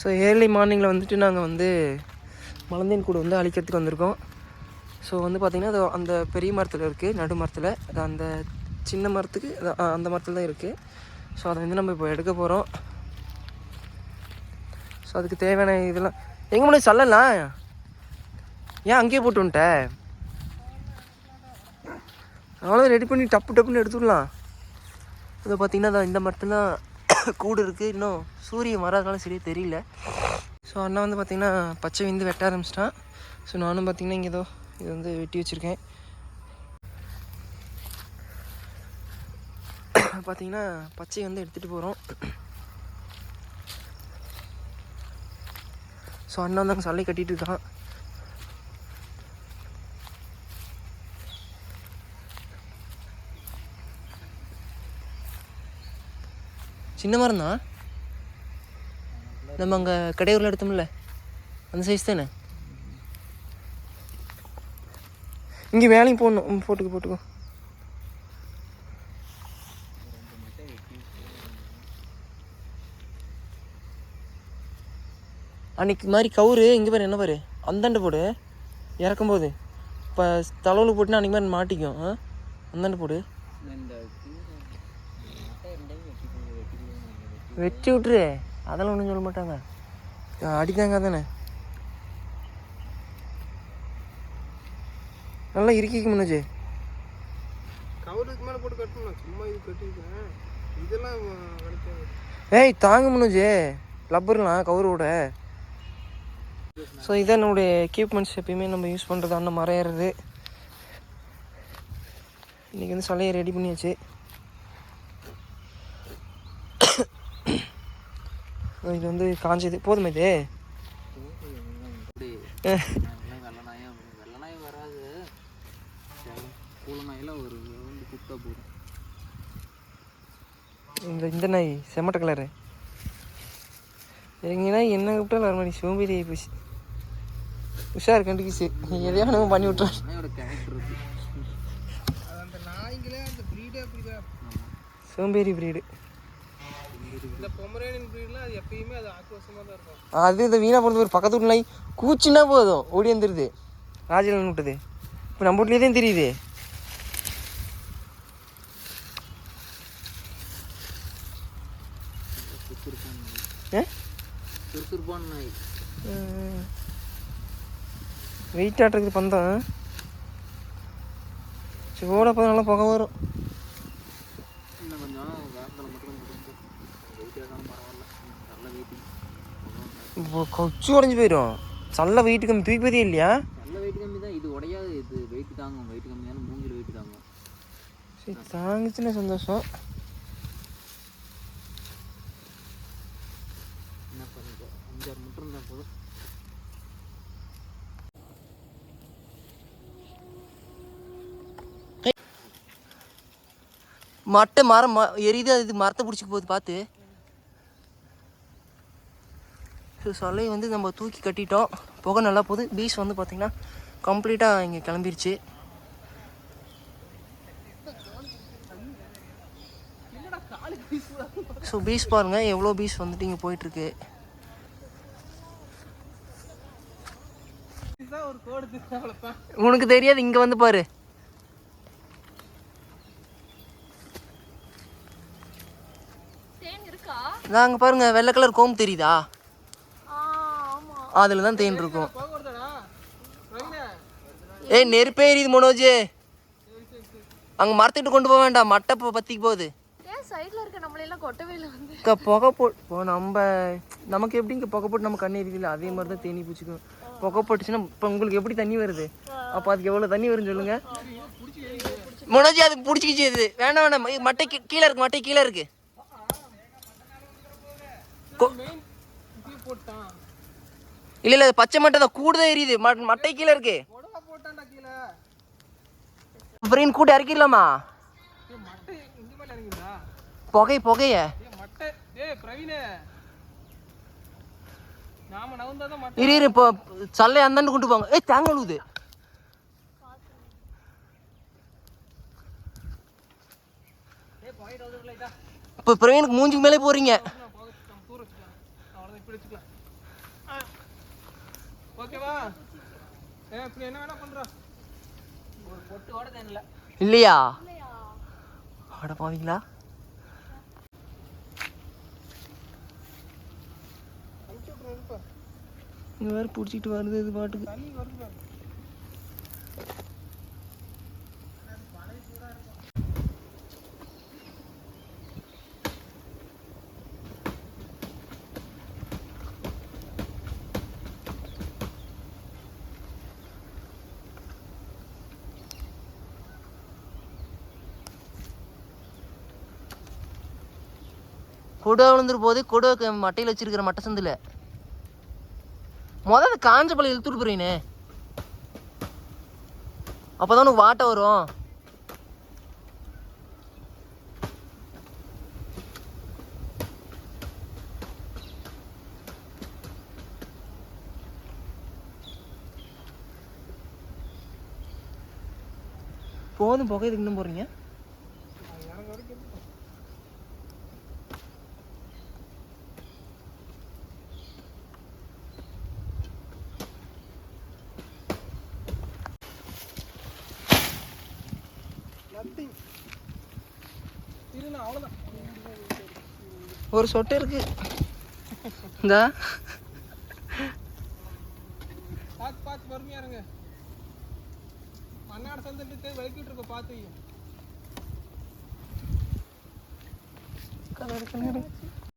So early மார்னிங்கில் வந்துட்டு நாங்கள் வந்து மலந்தேன் கூடு வந்து அழிக்கிறதுக்கு வந்திருக்கோம். ஸோ வந்து பார்த்திங்கன்னா அது அந்த பெரிய மரத்தில் இருக்குது நடு மரத்தில். அது அந்த சின்ன மரத்துக்கு அது அந்த மரத்தில் தான் இருக்குது ஸோ அதை வந்து நம்ம இப்போ எடுக்க போகிறோம் ஸோ அதுக்கு தேவையான இதெல்லாம் எங்கே முடியும் சொல்லலாம் ஏன் அங்கேயே போட்டு வந்துட்ட? அவ்வளோ ரெடி பண்ணி டப்பு டப்புன்னு எடுத்துடலாம் அதை பார்த்திங்கன்னா இதோ இந்த மரத்தில் கூடு இருக்குது இன்னும் சூரியன் வராதனால சரியாக தெரியல. ஸோ அண்ணா வந்து பார்த்திங்கன்னா பச்சை விந்து வெட்ட ஆரம்பிச்சிட்டான். ஸோ நானும் பார்த்திங்கன்னா இங்கே ஏதோ இது வந்து வெட்டி வச்சுருக்கேன். பார்த்தீங்கன்னா பச்சை வந்து எடுத்துகிட்டு போகிறோம் ஸோ அண்ணா வந்து அங்கே சல்லை கட்டிகிட்டு இருக்கான். சின்ன மரம் தான் நம்ம அங்கே கடையூரில் எடுத்தோம்ல. அந்த சைஸ் தானே? இங்கே வேலையும் போடணும் போட்டுக்கு போட்டுக்கோ போட்டுக்கோ. அன்னைக்கு மாதிரி கவுரு இங்கே பாரு என்ன பாரு. அந்தாண்டு போடு. இறக்கும்போது. இப்போ தலைவில் போட்டுன்னா அன்றைக்கி மாதிரி மாட்டிக்கும். ஆ? அந்தாண்டு போடு இந்த மட்டை ரெண்டையும் வெட்டி வெட்டி வெட்டி விட்டுரு அதெல்லாம் ஒன்றும் சொல்ல மாட்டாங்க. அடித்தாங்க தானே நல்லா இறுக்கிக்க முன்னாச்சு. கவருக்கு மேலே போட்டு கட்டணும் சும்மா இது கட்டிருக்கேன் இதெல்லாம் கிடைக்காது ஏய் தாங்க முன்னாச்சு. லப்பர்லாம் கவரோட. ஸோ இதான் என்னுடைய எக்யூப்மெண்ட்ஸ் எப்பயுமே நம்ம யூஸ் பண்ணுறது அந்த மரம் ஏறுறது. இன்றைக்கி வந்து சலையை ரெடி பண்ணியாச்சு. இது வந்து காஞ்சது. போதுமே இது? வராது வந்து போதும் இந்த இந்த நாய் செம்மட்ட கலரு. எங்கன்னா என்ன கூப்பிட்டாலும் வர மாதிரி சோம்பேறி ஆகிப்போச்சு போச்சு. உஷார் கண்டுக்கிச்சு எதையோ நம்ம பண்ணி விட்டுறோம். அந்த நாய்ங்களே அந்த ப்ரீடே சோம்பேறி பிரீடு அது எப்பயுமே அது ஆக்ரோஷமாக தான் இருக்கும். அது இந்த வீணா பிறந்த ஒரு பக்கத்து வீட்டு நாய் கூச்சுன்னா போதும். ஓடி வந்துடுது ராஜலன் விட்டது. இப்போ நம்ம வீட்லேயே தான் தெரியுது. வெயிட் ஆட்டுறது பந்தம். சோட நல்லா புகை வரும். இன்னும் கொஞ்சம் இப்போ கொச்சு உடஞ்சி போயிடும் நல்ல வெயிட் கம்மி தூக்கி போதே இல்லையா நல்ல வெயிட் கம்மி தான் இது உடையாது இது வெயிட் தாங்கும் வெயிட் கம்மியான மூங்கில் வெயிட் தாங்கும் சரி தாங்குச்சுன்னா சந்தோஷம் என்ன பண்ணுறது அஞ்சாறு மட்டும் இருந்தால் போதும் மட்டை மரம் எரியுது அது மரத்தை பிடிச்சிக்க போகுது பார்த்து ஸோ சொலையை வந்து நம்ம தூக்கி கட்டிட்டோம். புகை நல்லா போகுது பீச் வந்து பார்த்திங்கன்னா கம்ப்ளீட்டாக இங்கே கிளம்பிருச்சு. ஸோ பீச் பாருங்கள் எவ்வளோ பீச் வந்துட்டு இங்கே போயிட்டுருக்கு. உனக்கு தெரியாது. இங்கே வந்து பாரு. தேன் இருக்கா? நாங்க பாருங்க. வெள்ளை கலர் கோம்பு தெரியுதா? அதில் தான் தேன் இருக்கும். ஏய் நெருப்பே எரியுது மனோஜ். அங்கே மரத்துக்கிட்ட கொண்டு போக வேண்டாம். மட்டை இப்போ பற்றிக்கு போகுது. இங்கே புகை போ இப்போ நம்ம நமக்கு எப்படி இங்கே புகை போட்டு நம்ம கண்ணு எரியுதுல அதே மாதிரி தான் தேனி பூச்சிக்கும். புகை போட்டுச்சுன்னா இப்போ உங்களுக்கு எப்படி தண்ணி வருது? அப்போ அதுக்கு எவ்வளோ தண்ணி வரும்னு சொல்லுங்க. மனோஜ் அது பிடிச்சிக்கிச்சு இது. வேணாம் வேணாம். மட்டை கீழே இருக்கு மட்டை கீழே இருக்கு. இல்ல இல்ல பச்சை மட்டை தான். கூடுதான் எரியுது. மட்டை கீழே இருக்கு. அப்புறம் கூட்டி இறக்கிடலாமா? புகை புகைய. இரு இரு இப்போ சல்லை அந்தாண்டு கொண்டு போங்க. ஏய் தேங்க உழுவுது. இப்போ பிரவீனுக்கு மூஞ்சுக்கு மேலே போறீங்க நான் போக நம்ம தூர வச்சுக்கலாம் அவ்வளோதான் இப்படி வச்சுக்கலாம் ஓகேவா? ஏ இப்படி என்ன வேணா பண்றா. ஒரு பொட்டு ஓட தெரியல இல்லையா? அட பாவீங்களா. இங்கே வேறு பிடிச்சிட்டு வருது இது பாட்டுக்கு. கொடை விழுந்துரு போது கொடை மட்டையில் வச்சிருக்கிற மட்டை சந்தில். முதல்ல காஞ்ச பழம் இழுத்துட்டு போறீனே. அப்போதான் உனக்கு வாட்டை வரும். போதும் புகை இதுக்கு இன்னும் போறீங்க இருண்ணா, அவ்வளவுதான். ஒரு சொட்டு இருக்கு. இந்த. பார்த்து பார்த்து பொறுமையா இருங்க. மண்ணாட சந்துட்டு விளக்கிட்டு இருக்க பார்த்து கலர்.